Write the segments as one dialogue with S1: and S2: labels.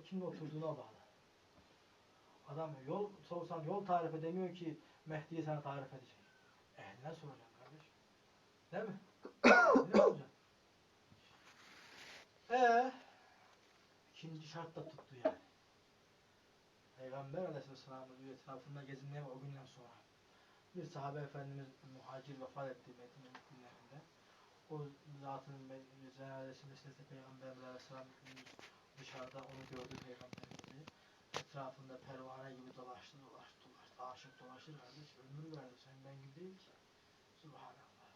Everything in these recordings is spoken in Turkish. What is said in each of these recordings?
S1: o kimin oturduğuna bağlı. Adam yol sorsan yol tarif edemiyor ki Mehdi'yi sana tarif edecek. Ehline soracaksın kardeşim. Değil mi? ne olacak? Ee, ikinci şart da tuttu yani. Peygamber Aleyhisselam'ın etrafında gezinmeye o günden sonra bir sahabe efendimiz muhacir vefat etti Medine günlerinde. O zatın cenazesi meselesi Peygamber Aleyhisselam dışarıda onu gördü Peygamberimizi. Etrafında pervane gibi dolaştı dolaştı dolaştı. Aşık dolaşır kardeş ömür verdi sen ben gibi değil ki. Subhanallah.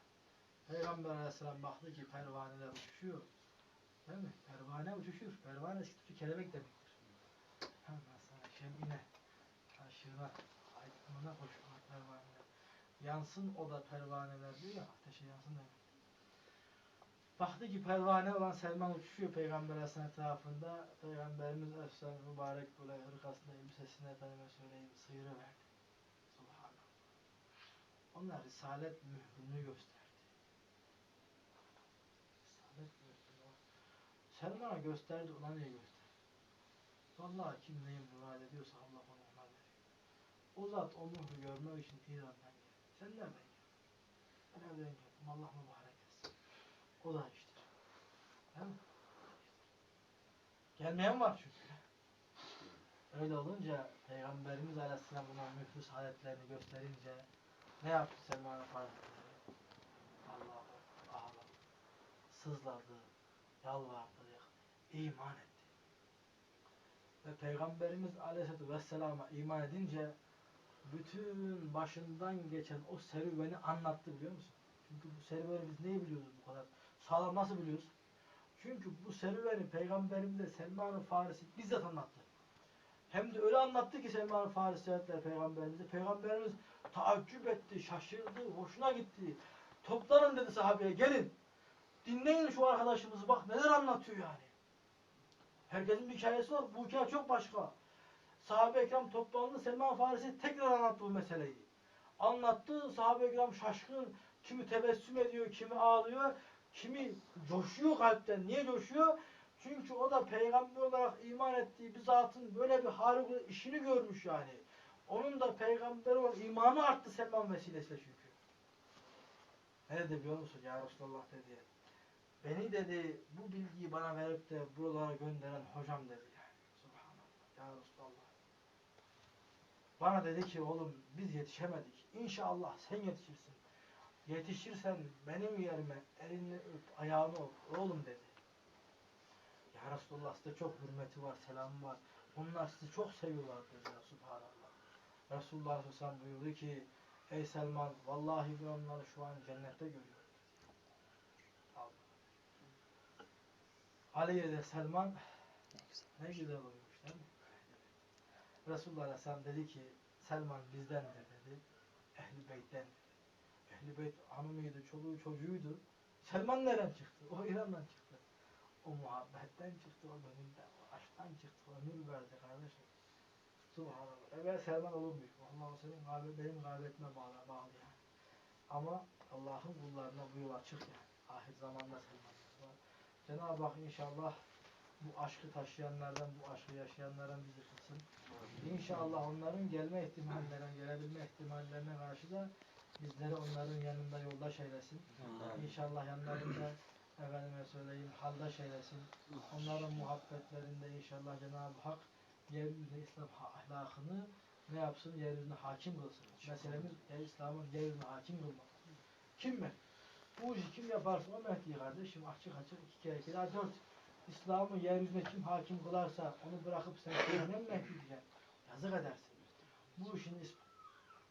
S1: Peygamber Aleyhisselam baktı ki pervaneler uçuşuyor. Değil mi? Pervane uçuşur. Pervane eski kelebek demektir. Hemen sana şemine, aşığına, aydınına koşuyor pervaneler. Yansın o da pervaneler diyor ya, ateşe yansın demek. Baktı ki pervane olan Selman uçuşuyor Peygamber Aleyhisselam etrafında. Peygamberimiz Aleyhisselam mübarek böyle hırkasında elbisesine efendime söyleyeyim sıyırıverdi. Subhanallah. Onlar Risalet mührünü gösterdi. Risalet mührünü. Selman'a gösterdi, ona niye gösterdi? Vallahi kim neyi murad ediyorsa Allah onu ona veriyor. O zat o mührü görmek için İran'dan geldi. Sen nereden geldin? Ben evden geldim. Allah mübarek. O da işte. Değil mi? Gelmeyen var çünkü. Öyle olunca Peygamberimiz Aleyhisselam buna mührü saadetlerini gösterince ne yaptı Selman Efendimiz? Allah'ım ağladı, sızladı, yalvardı, iman etti. Ve Peygamberimiz Aleyhisselatü Vesselam'a iman edince bütün başından geçen o serüveni anlattı biliyor musun? Çünkü bu serüveni biz neyi biliyoruz bu kadar? Sağlam nasıl biliyoruz? Çünkü bu serüveni Peygamberimize Selman-ı Farisi bizzat anlattı. Hem de öyle anlattı ki Selman-ı Farisi Hazretleri Peygamberimize. Peygamberimiz taaccüp etti, şaşırdı, hoşuna gitti. Toplanın dedi sahabeye, gelin. Dinleyin şu arkadaşımızı bak neler anlatıyor yani. Herkesin bir hikayesi var. Bu hikaye çok başka. Sahabe-i Ekram toplandı. Selman Farisi tekrar anlattı bu meseleyi. Anlattı. Sahabe-i Ekram şaşkın. Kimi tebessüm ediyor, kimi ağlıyor. Kimi coşuyor kalpten. Niye coşuyor? Çünkü o da peygamber olarak iman ettiği bir zatın böyle bir harikulade işini görmüş yani. Onun da peygamber olan imanı arttı Selman vesilesiyle çünkü. Ne dedi biliyor musun? Ya Resulallah dedi. Beni dedi bu bilgiyi bana verip de buralara gönderen hocam dedi. Subhanallah. Ya Resulallah. Bana dedi ki oğlum biz yetişemedik. İnşallah sen yetişirsin. Yetişirsen benim yerime elini öp, ayağını öp oğlum dedi. Ya Resulallah size çok hürmeti var, selamı var. Onlar sizi çok seviyorlar dedi ya Subhanallah. Resulullah Aleyhisselam buyurdu ki Ey Selman vallahi ben onları şu an cennette görüyorum. Allah. Ali'ye de Selman ne güzel olmuş değil mi? Resulullah Aleyhisselam dedi ki Selman bizdendir dedi. Ehli beytten. Ehli beyt hanımıydı, çoluğu çocuğuydu. Selman nereden çıktı? O İran'dan çıktı. O muhabbetten çıktı, o gönülden, o aşktan çıktı, o ömür verdi kardeşim. Subhanallah. Evet Selman olunmuş. Allah senin gayb benim gaybetime bağlı, bağlı yani. Ama Allah'ın kullarına bu yol açık yani. Ahir zamanda var. Cenab-ı Hak inşallah bu aşkı taşıyanlardan, bu aşkı yaşayanlardan bizi kılsın. İnşallah onların gelme ihtimallerine, gelebilme ihtimallerine karşı da bizleri onların yanında yoldaş eylesin. İnşallah yanlarında efendime söyleyeyim haldaş eylesin. Onların muhabbetlerinde inşallah Cenab-ı Hak yeryüzünde İslam ahlakını ne yapsın? Yeryüzüne hakim kılsın. Meselemiz İslam'ın yeryüzüne hakim kılmak. Kim mi? Bu işi kim yaparsa o Mehdi kardeşim açık açık iki kere iki daha dört. İslam'ı yeryüzüne kim hakim kılarsa onu bırakıp sen kendine Mehdi diyeceksin? Yazık edersin. Bu işin is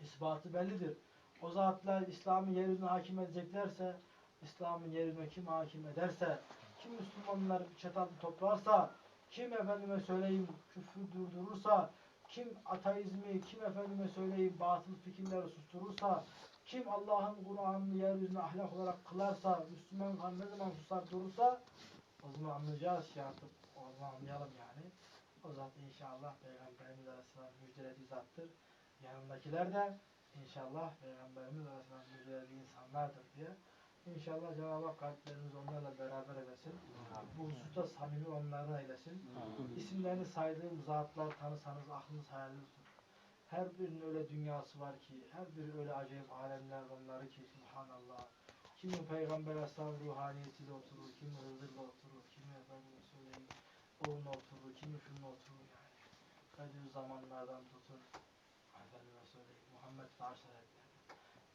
S1: ispatı bellidir. O zatlar İslam'ı yeryüzüne hakim edeceklerse İslam'ın yeryüzüne kim hakim ederse kim Müslümanları bir çatal toplarsa kim efendime söyleyeyim küfrü durdurursa kim ateizmi, kim efendime söyleyeyim batıl fikirleri susturursa kim Allah'ın Kur'an'ını yeryüzüne ahlak olarak kılarsa Müslüman kan ne zaman susar durursa o zaman anlayacağız ki artık o zaman anlayalım yani. O zat inşallah Peygamberimiz Aleyhisselam müjdelediği zattır. Yanındakiler de inşallah Peygamberimiz Aleyhisselam müjdelediği insanlardır diye İnşallah Cenab-ı Hak kalplerimizi onlarla beraber eylesin. Bu hususta samimi onların eylesin. İsimlerini saydığım zatlar tanısanız aklınız hayaliniz durur. Her birinin öyle dünyası var ki, her biri öyle acayip alemler onları ki subhanallah. Kimi Peygamber Aleyhisselam ruhaniyetiyle oturur, kimi Hızır'la oturur, kimi efendim söyleyeyim onunla oturur, kimi şununla oturur yani. Bediüzzamanlardan tutun, efendime söyleyeyim Muhammed Fars'a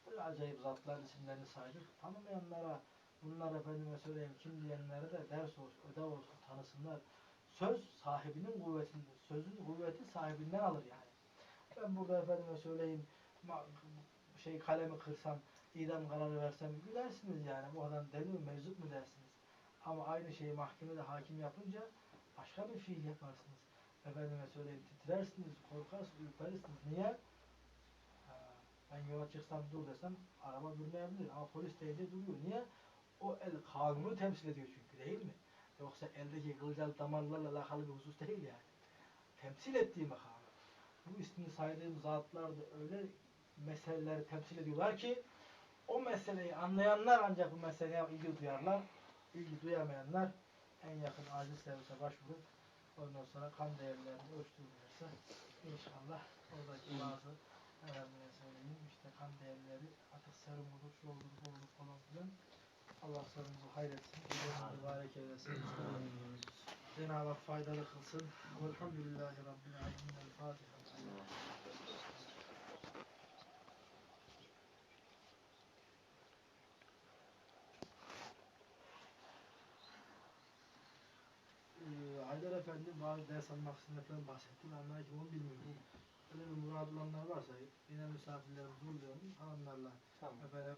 S1: Böyle acayip zatlar isimlerini saydık. Tanımayanlara bunlar efendime söyleyeyim kim diyenlere de ders olsun, ödev olsun, tanısınlar. Söz sahibinin kuvvetinde, sözün kuvveti sahibinden alır yani. Ben burada efendime söyleyeyim şey kalemi kırsam, idam kararı versem gülersiniz yani. Bu adam deli mi, meczup mu dersiniz. Ama aynı şeyi mahkemede hakim yapınca başka bir fiil yaparsınız. Efendime söyleyeyim titrersiniz, korkarsınız, ürpersiniz. Niye? Ben yola çıksam dur desem araba durmayabilir ama polis deyince duruyor. Niye? O el kanunu temsil ediyor çünkü değil mi? Yoksa eldeki kılcal damarlarla alakalı bir husus değil yani. Temsil ettiği makamı. Bu ismini saydığım zatlar da öyle meseleleri temsil ediyorlar ki o meseleyi anlayanlar ancak bu meseleye ilgi duyarlar. İlgi duyamayanlar en yakın acil servise başvurup ondan sonra kan değerlerini ölçtürürlerse inşallah oradaki bazı efendime söyleyeyim işte kan değerleri artık serum olur, şu olur, bu olur falan filan. Allah sonumuzu hayretsin. Allah'ın mübarek eylesin. Cenab-ı Hak faydalı kılsın. Velhamdülillahi Rabbil Alemin. El Fatiha. Ee, Haydar Efendi bazı ders almak istediğinde falan bahsettim. Onlar ki onu bilmiyorum. Öyle bir murad olanlar varsa yine misafirlerimiz oluyor. Hanımlarla
S2: Tamam.
S1: efendim